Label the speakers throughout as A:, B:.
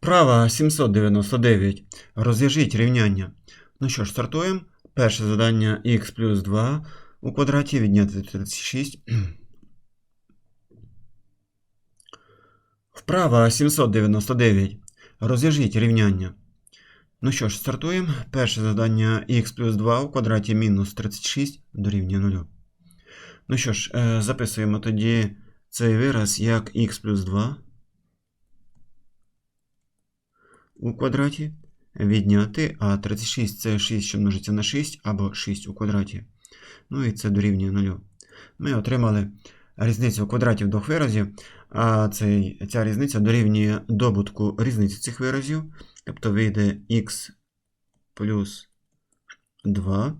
A: Вправа 799. Розв'яжіть рівняння. Ну що ж, стартуємо. Перше завдання х плюс 2 у квадраті відняти 36. Вправа 799. Розв'яжіть рівняння. Ну що ж, стартуємо. Перше завдання х плюс 2 у квадраті мінус 36 дорівнює 0. Ну що ж, е, записуємо тоді цей вираз як х плюс 2 у квадраті відняти, а 36 це 6, що множиться на 6, або 6 у квадраті. Ну і це дорівнює 0. Ми отримали різницю квадратів двох виразів, а цей, ця різниця дорівнює добутку різниці цих виразів. Тобто вийде х плюс 2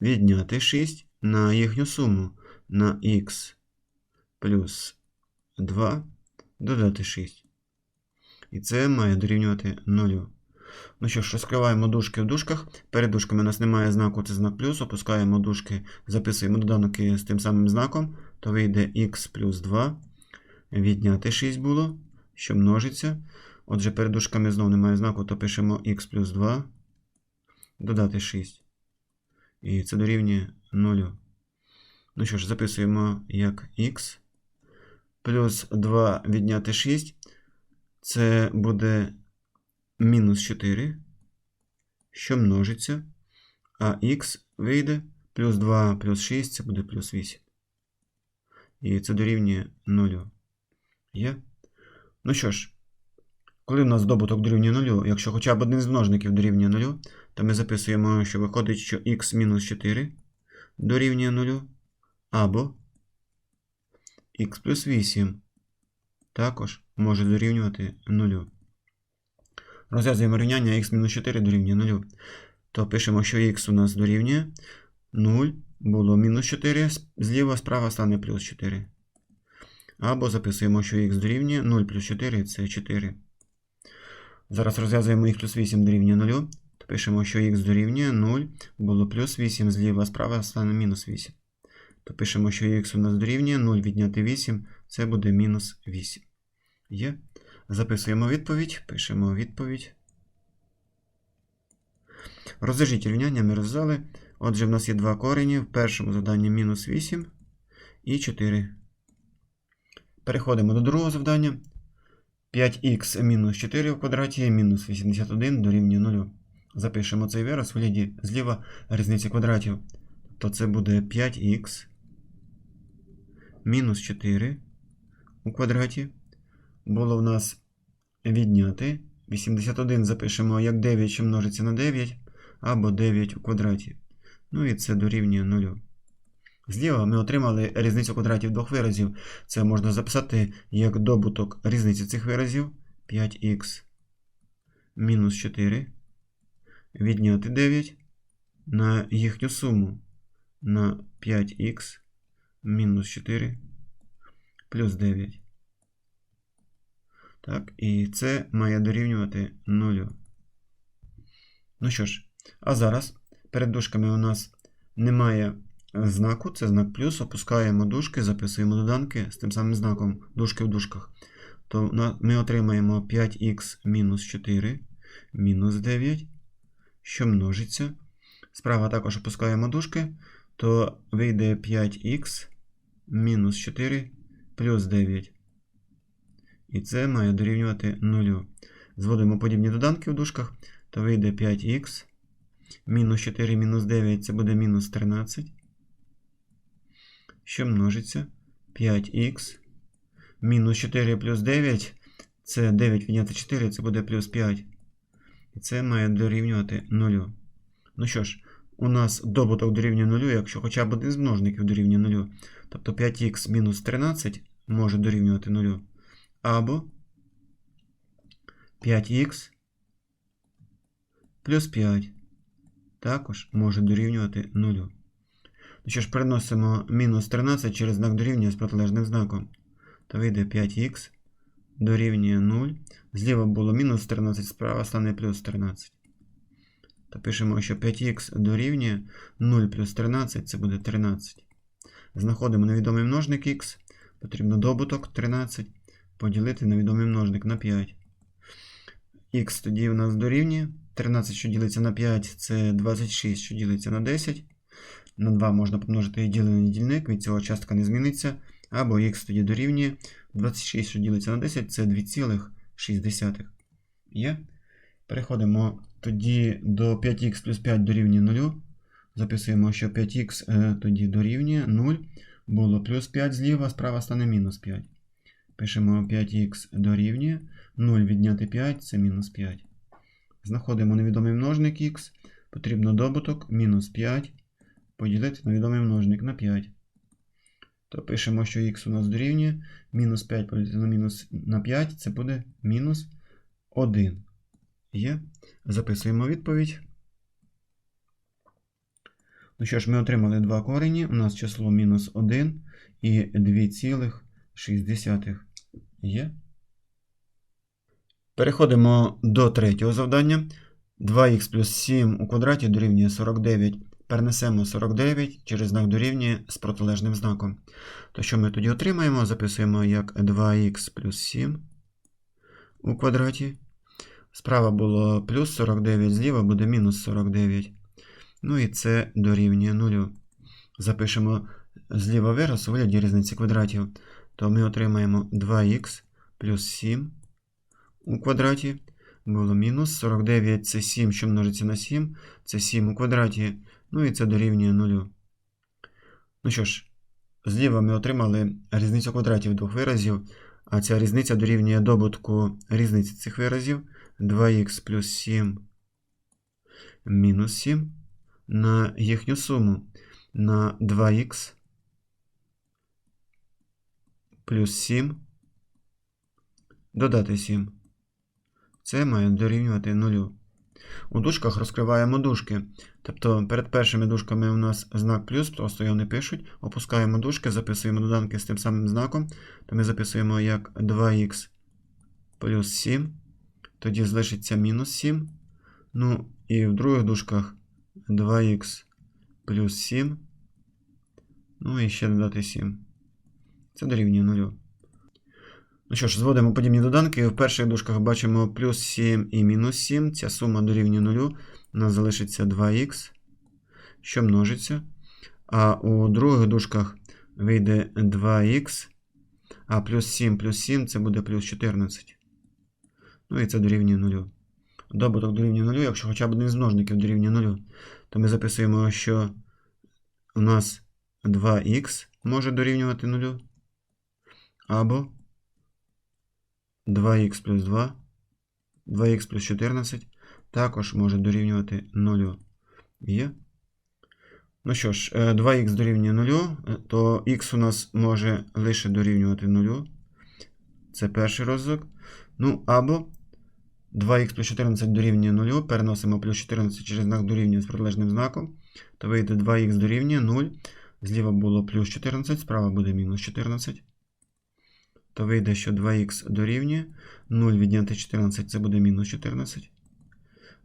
A: відняти 6 на їхню суму на х плюс 2 додати 6. І це має дорівнювати 0. Ну що ж, розкриваємо дужки в дужках. Перед дужками у нас немає знаку, це знак плюс. Опускаємо дужки, записуємо доданки з тим самим знаком, то вийде х плюс 2. Відняти 6 було, що множиться. Отже, перед дужками знову немає знаку, то пишемо х плюс 2. Додати 6. І це дорівнює 0. Ну що ж, записуємо як х. Плюс 2 відняти 6. Це буде мінус 4, що множиться. А х вийде плюс 2 плюс 6 це буде плюс 8. І це дорівнює 0. Є? Ну що ж, коли в нас добуток дорівнює 0, якщо хоча б один з множників дорівнює 0, то ми записуємо, що виходить, що х мінус 4 дорівнює 0, або х плюс 8 також може дорівнювати 0. Розв'язуємо рівняння х-4 дорівнює 0. То пишемо, що х у нас дорівнює 0, було мінус 4, зліва справа стане плюс 4. Або записуємо, що х дорівнює 0 плюс 4 це 4. Зараз розв'язуємо х плюс 8 дорівнює 0. То пишемо, що х дорівнює 0, було плюс 8, зліва справа стане мінус 8. То пишемо, що х у нас дорівнює 0 відняти 8, це буде мінус 8. Є. Записуємо відповідь, пишемо відповідь. Розв'яжіть рівняння ми розв'язали. Отже, в нас є два корені. В першому завданні мінус 8 і 4. Переходимо до другого завдання. 5х мінус 4 в квадраті мінус 81 дорівнює 0. Запишемо цей вираз в вигляді зліва різниці квадратів. То це буде 5х мінус 4 у квадраті. Було в нас відняти. 81 запишемо як 9, що множиться на 9, або 9 у квадраті. Ну і це дорівнює 0. Зліва ми отримали різницю квадратів двох виразів. Це можна записати як добуток різниці цих виразів 5х мінус 4. Відняти 9 на їхню суму на 5х мінус 4 плюс 9. Так, і це має дорівнювати 0. Ну що ж, а зараз перед дужками у нас немає знаку, це знак плюс. Опускаємо дужки, записуємо доданки з тим самим знаком дужки в дужках. То ми отримаємо 5х мінус 4 мінус 9, що множиться. Справа також опускаємо дужки, то вийде 5х мінус 4 плюс 9. І це має дорівнювати 0. Зводимо подібні доданки в дужках, то вийде 5х. Мінус 4 мінус 9 це буде мінус 13. Що множиться? 5х. Мінус 4 плюс 9 це 9 відняти 4, це буде плюс 5. І це має дорівнювати 0. Ну що ж, у нас добуток дорівнює 0, якщо хоча б один з множників дорівнює 0. Тобто 5х мінус 13 може дорівнювати 0. Або 5х плюс 5 також може дорівнювати 0. Ну що ж, переносимо мінус 13 через знак дорівнює з протилежним знаком. То вийде 5х дорівнює 0. Зліва було мінус 13, справа стане плюс 13. То пишемо, що 5х дорівнює 0 плюс 13 це буде 13. Знаходимо невідомий множник х. Потрібно добуток 13 поділити невідомий множник на 5. х тоді у нас дорівнює. 13, що ділиться на 5, це 26, що ділиться на 10. На 2 можна помножити і ділений дільник, від цього частка не зміниться. Або х тоді дорівнює 26, що ділиться на 10, це 2,6. Є. Переходимо тоді до 5х плюс 5 дорівнює 0. Записуємо, що 5х е, тоді дорівнює 0. Було плюс 5 зліва, справа стане мінус 5. Пишемо 5х дорівнює 0 відняти 5 це мінус 5. Знаходимо невідомий множник х. Потрібно добуток мінус 5 поділити на відомий множник на 5. То пишемо, що х у нас дорівнює мінус 5 поділити на мінус на 5 це буде мінус 1. Є. Записуємо відповідь. Ну що ж, ми отримали два корені. У нас число мінус 1 і 2,6 є. Переходимо до третього завдання. 2х плюс 7 у квадраті дорівнює 49. Перенесемо 49 через знак дорівнює з протилежним знаком. То що ми тоді отримаємо? Записуємо як 2х плюс 7 у квадраті. Справа було плюс 49, зліва буде мінус 49. Ну і це дорівнює 0. Запишемо зліва вираз у вигляді різниці квадратів. То ми отримаємо 2х плюс 7 у квадраті. Було мінус 49 це 7, що множиться на 7, це 7 у квадраті. Ну і це дорівнює 0. Ну що ж, зліва ми отримали різницю квадратів двох виразів, а ця різниця дорівнює добутку різниці цих виразів 2х плюс 7 мінус 7 на їхню суму на 2х плюс 7 додати 7. Це має дорівнювати 0. У дужках розкриваємо дужки. Тобто перед першими дужками у нас знак плюс, просто його не пишуть. Опускаємо дужки, записуємо доданки з тим самим знаком. То ми записуємо як 2х плюс 7. Тоді залишиться мінус 7. Ну, і в других дужках 2х плюс 7. Ну і ще додати 7. Це дорівнює 0. Ну що ж, зводимо подібні доданки. В перших дужках бачимо плюс 7 і мінус 7. Ця сума дорівнює 0. У нас залишиться 2х, що множиться. А у других дужках вийде 2х. А плюс 7 плюс 7 це буде плюс 14. Ну і це дорівнює 0. Добуток дорівнює 0, якщо хоча б один з множників дорівнює 0, то ми записуємо, що у нас 2х може дорівнювати 0. Або 2х плюс 2, 2х плюс 14 також може дорівнювати 0. Є. Ну що ж, 2х дорівнює 0, то х у нас може лише дорівнювати 0. Це перший розвиток. Ну, або 2х плюс 14 дорівнює 0, переносимо плюс 14 через знак дорівнює з протилежним знаком, то вийде 2х дорівнює 0. Зліва було плюс 14, справа буде мінус 14 то вийде, що 2х дорівнює 0 відняти 14 це буде мінус 14.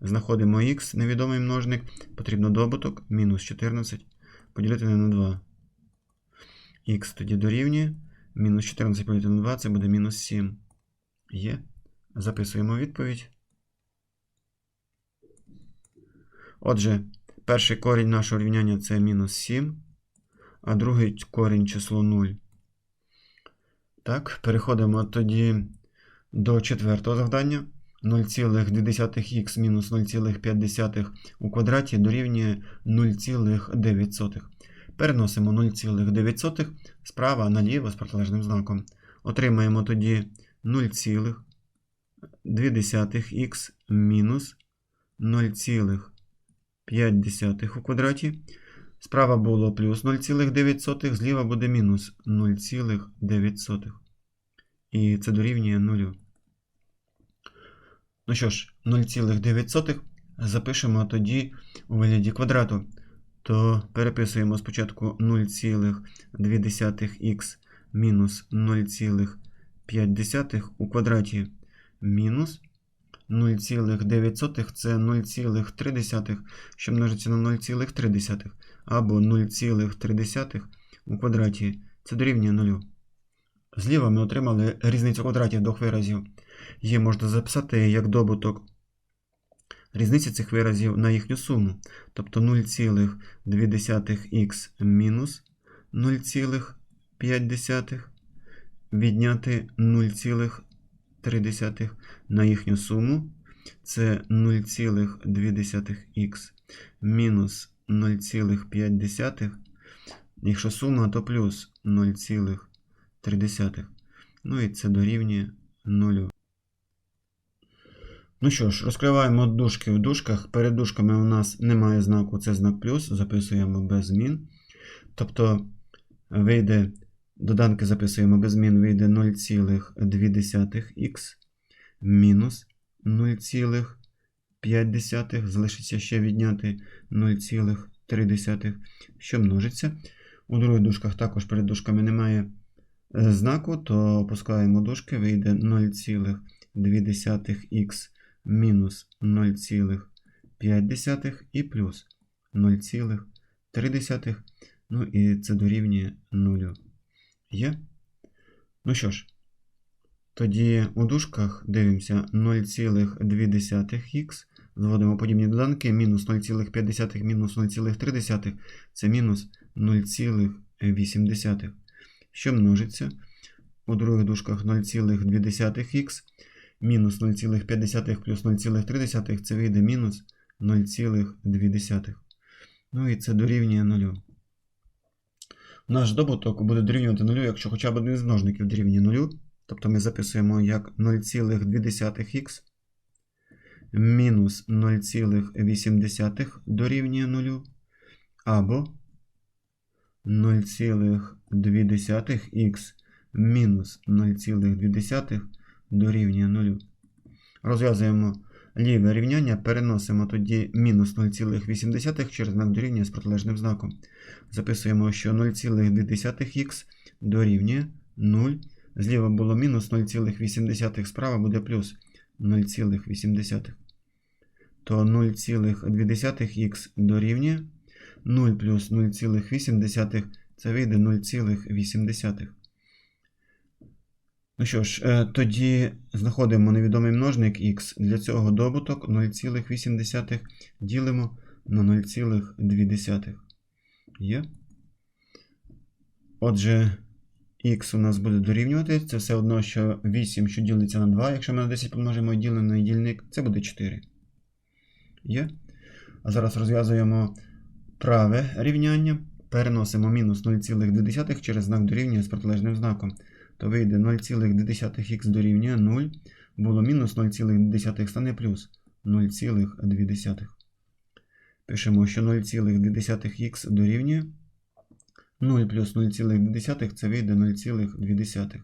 A: Знаходимо х, невідомий множник, потрібно добуток, мінус 14 поділити на 2. Х тоді дорівнює. Мінус 14 поділити на 2 це буде мінус 7. Є. Записуємо відповідь. Отже, перший корінь нашого рівняння це мінус 7, а другий корінь число 0. Так, переходимо тоді до четвертого завдання. 0,2х мінус 0,5 у квадраті дорівнює 0,9. Переносимо 0,9 справа наліво з протилежним знаком. Отримаємо тоді 0,2х мінус 0,5 у квадраті. Справа було плюс 0,9, зліва буде мінус 0,9. І це дорівнює 0. Ну що ж, 0,9 запишемо тоді у вигляді квадрату. То переписуємо спочатку 0,2х мінус 0,5 у квадраті мінус 0,9 це 0,3, що множиться на 0,3 або 0,3 у квадраті. Це дорівнює 0. Зліва ми отримали різницю квадратів двох виразів. Є можна записати як добуток різниці цих виразів на їхню суму. Тобто 0,2х мінус 0,5 відняти 0,3 на їхню суму. Це 0,2х мінус 0,5. Якщо сума, то плюс 0,3. Ну і це дорівнює 0. Ну що ж, розкриваємо дужки в дужках. Перед дужками у нас немає знаку, це знак плюс, записуємо без змін. Тобто вийде, доданки записуємо без змін, вийде 0,2х мінус 0,5. Залишиться ще відняти 0,3, що множиться. У других дужках також перед дужками немає е, знаку, то опускаємо дужки, вийде 0,2х мінус 0,5 і плюс 0,3. Ну і це дорівнює 0. Є? Ну що ж, тоді у дужках дивимося 0,2х. Зводимо подібні доданки. Мінус 0,5 мінус 0,3 це мінус 0,8. Що множиться? У других дужках 0,2х мінус 0,5 плюс 0,3 це вийде мінус 0,2. Ну і це дорівнює 0. Наш добуток буде дорівнювати 0, якщо хоча б один з множників дорівнює 0. Тобто ми записуємо як 0,2х мінус 0,8 дорівнює 0. Або 0,2х мінус 0,2 дорівнює 0. Розв'язуємо ліве рівняння, переносимо тоді мінус 0,8 через знак дорівнює з протилежним знаком. Записуємо, що 0,2х дорівнює 0. Зліва було мінус 0,8, справа буде плюс 0,8. То 0,2х дорівнює 0 плюс 0,8 це вийде 0,8. Ну що ж, е, тоді знаходимо невідомий множник х. Для цього добуток 0,8 ділимо на 0,2. Є. Отже, х у нас буде дорівнювати. Це все одно, що 8, що ділиться на 2. Якщо ми на 10 помножимо ділений дільник, це буде 4. Є. А зараз розв'язуємо праве рівняння. Переносимо мінус 0,2 через знак дорівнює з протилежним знаком. То вийде 0,2х дорівнює 0. Було мінус 0,2 стане плюс 0,2. Пишемо, що 0,2х дорівнює 0 плюс 0,2 це вийде 0,2.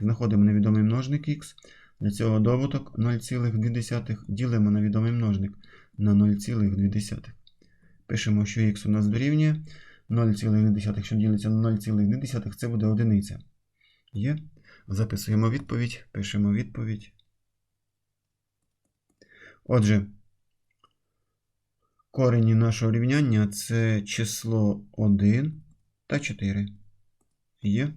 A: Знаходимо невідомий множник х. Для цього добуток 0,2 ділимо на відомий множник на 0,2. Пишемо, що х у нас дорівнює 0,2, що ділиться на 0,2, це буде одиниця. Є. Записуємо відповідь, пишемо відповідь. Отже, корені нашого рівняння це число 1 та 4. Є.